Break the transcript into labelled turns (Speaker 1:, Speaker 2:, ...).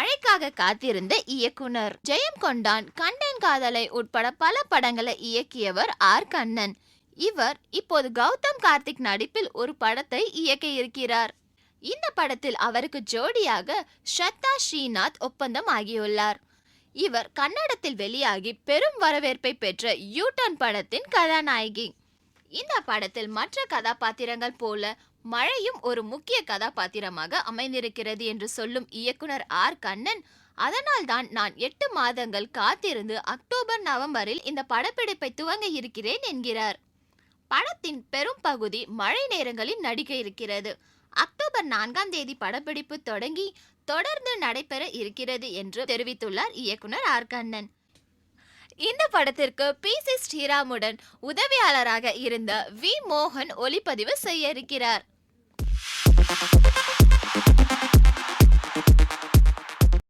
Speaker 1: மழைக்காக காத்திருந்த இயக்குனர் ஜெயம் கொண்டான் கண்டன் காதலை உட்பட பல படங்களை இயக்கியவர் ஆர். கண்ணன். இவர் இப்போது கௌதம் கார்த்திக் நடிப்பில் ஒரு படத்தை இயக்க இருக்கிறார். இந்த படத்தில் அவருக்கு ஜோடியாக ஸ்ரத்தா ஸ்ரீநாத் ஒப்பந்தம் ஆகியுள்ளார். இவர் கன்னடத்தில் வெளியாகி பெரும் வரவேற்பை பெற்ற யூட்டன் படத்தின் கதாநாயகி. இந்த படத்தில் மற்ற கதாபாத்திரங்கள் போல மழையும் ஒரு முக்கிய கதாபாத்திரமாக அமைந்திருக்கிறது என்று சொல்லும் இயக்குனர் ஆர். கண்ணன் அதனால்தான் நான் எட்டு மாதங்கள் காத்திருந்து அக்டோபர் நவம்பரில் இந்த படப்பிடிப்பை துவங்க இருக்கிறேன் என்கிறார். படத்தின் பெரும் பகுதி மழை நேரங்களில் நடிக்க இருக்கிறது. அக்டோபர் நான்காம் தேதி படப்பிடிப்பு தொடங்கி தொடர்ந்து நடைபெற இருக்கிறது என்று தெரிவித்துள்ளார் இயக்குனர் ஆர். கண்ணன். இந்த படத்திற்கு பி சி ஸ்ரீராமுடன் உதவியாளராக இருந்த வி மோகன் ஒளிப்பதிவு செய்ய இருக்கிறார்.